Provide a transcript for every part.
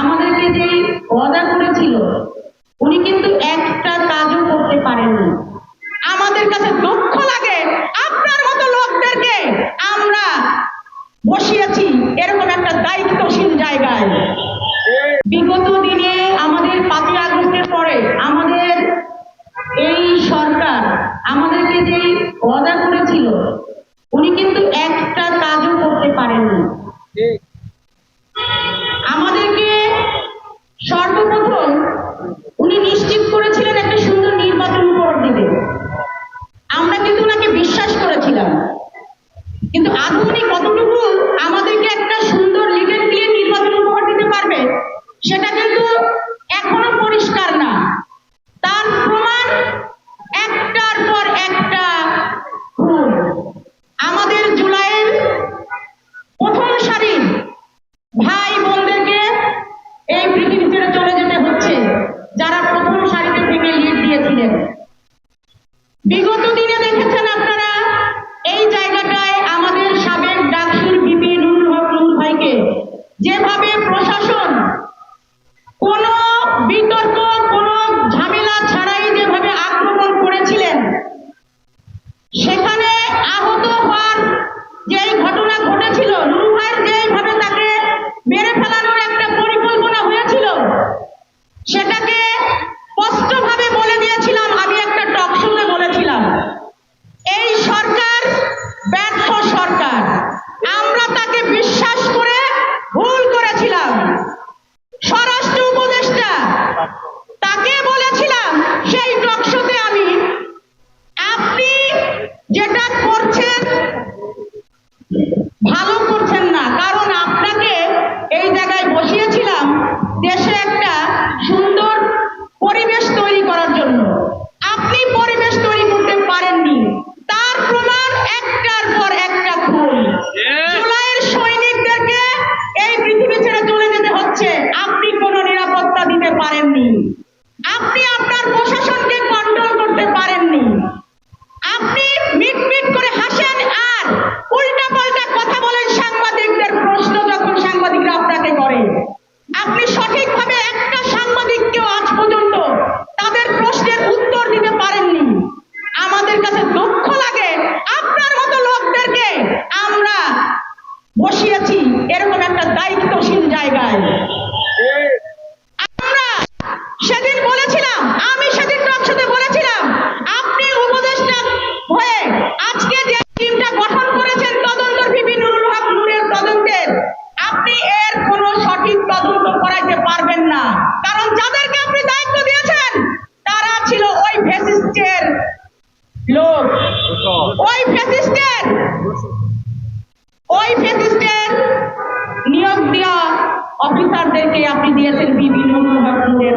আমাদেরকে যেই ওয়াদা করেছিল, উনি কিন্তু একটা কাজও করতে পারেননি। আমাদের কাছে দুঃখ লাগে, আপনার মতো লোকদেরকে আমরা বসিয়েছি এরকম একটা দায়িত্বশীল জায়গায়। বিগত দিনে আমাদের পাঁচই আগস্টের পরে আমাদের এই সরকার আমাদেরকে যেই ওয়াদা করেছিল, উনি কিন্তু একটা কাজও করতে পারেননি। ভাই বোনদেরকে এই পৃথিবী ছেড়ে চলে যেতে হচ্ছে যারা প্রথম সারিতে থেকে লিড দিয়েছিলেন। সেটাকে আপনি আপনার প্রশাসনকে কন্ট্রোল করতে পারেননি। আপনি মিট মিট করে হাসেন আর উল্টা পাল্টা কথা বলেন সাংবাদিকদের প্রশ্ন যখন সাংবাদিকরা আপনাকে করে। আপনি সঠিকভাবে একটা সাংবাদিককেও আজ পর্যন্ত তাদের প্রশ্নের উত্তর দিতে পারেননি। আমাদের কাছে দুঃখ লাগে। আপনার মতো লোকদেরকে আমরা বসিয়েছি এরকম একটা দায়িত্বশীল জায়গায় আমরা সেদিন বলেছিলাম আমি সেদিন টকশোতে বলেছিলাম আপনি উপদেষ্টা হয়ে আজকে যে টিমটা গঠন করেছেন তদন্ত ভিপি নুরুল হক নূরের তদন্তের আপনি এর কোনো সঠিক তদন্ত করাইতে পারবেন না কারণ যাদেরকে আপনি দায়িত্ব দিয়েছেন তারা ছিল ওই ফেসিস্টের লোক ওই ফেসিস্টের ওই ফেসিস্টের নিয়োগ দেওয়া অফিসারদেরকে আপনি দিয়েছেন বিভিন্ন ধরনের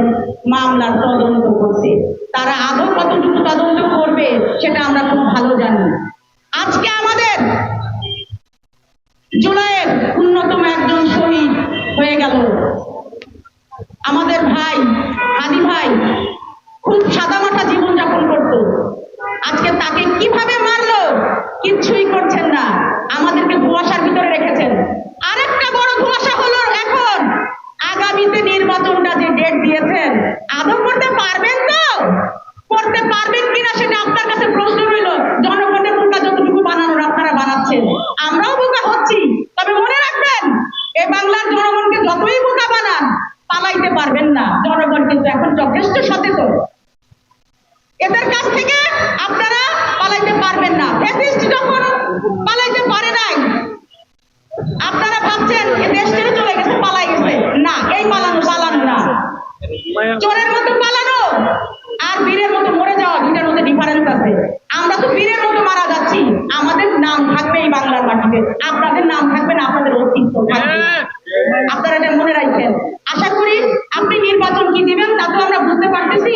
মামলার তদন্ত করতে তারা আদৌ কতটুকু তদন্ত করবে সেটা আমরা খুব ভালো জানি আজকে আমাদের জুলাইয়ের অন্যতম একজন শহীদ হয়ে গেল আমাদের ভাই হাদি ভাই খুব সাদামাটা জীবনযাপন করত আজকে তাকে কীভাবে মারলো কিচ্ছুই করছেন না আমাদেরকে ধোঁয়াশার ভিতরে রেখেছেন আরেকটা বড় ধোঁয়াশা হলো এখন আগামীতে নির্বাচনটা যে ডেট দিয়েছেন আদৌ করতে পারবেন তো করতে পারবেন কিনা সেটা আপনার কাছে প্রশ্ন রইল জনগণের বোকা যতটুকু বানানোর আপনারা বানাচ্ছেন আমরাও বোকা হচ্ছি তবে মনে রাখবেন এ বাংলার জনগণকে যতই বোকা বানান পালাইতে পারবেন না জনগণ কিন্তু এখন যথেষ্ট সচেতন এদের কাছ থেকে আপনারা পালাইতে পারবেন না। যখন পালাইতে পারে নাই, আপনারা ভাবছেন দেশ চলে গেছে, পালাই গেছে। না, এই পালানো পালানো না। চোরের মতো পালানো আর বীরের মতো মরে যাওয়া দুটার মধ্যে ডিফারেন্স আছে। আমরা তো বীরের মতো মারা যাচ্ছি। আমাদের নাম থাকবে এই বাংলার মাটিতে। আপনাদের নাম থাকবে না, আপনাদের অস্তিত্ব আপনারা এটা মনে রাখবেন আশা করি আপনি নির্বাচন কি দিবেন তা তো আমরা বুঝতে পারতেছি।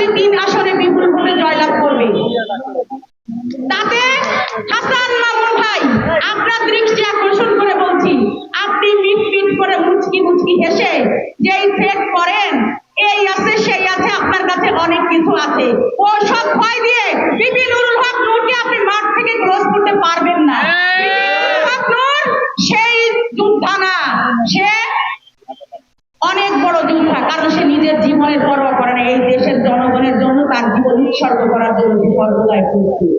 পাশাপাশি তিন আসনে বিপুল ভোটে জয়লাভ করবে। তাতে হাসান মামুন ভাই, আপনার দৃষ্টি আকর্ষণ করে বলছি, আপনি মিট মিট করে মুচকি মুচকি হেসে উৎসর্গ করার জন্য সর্বদাই প্রস্তুত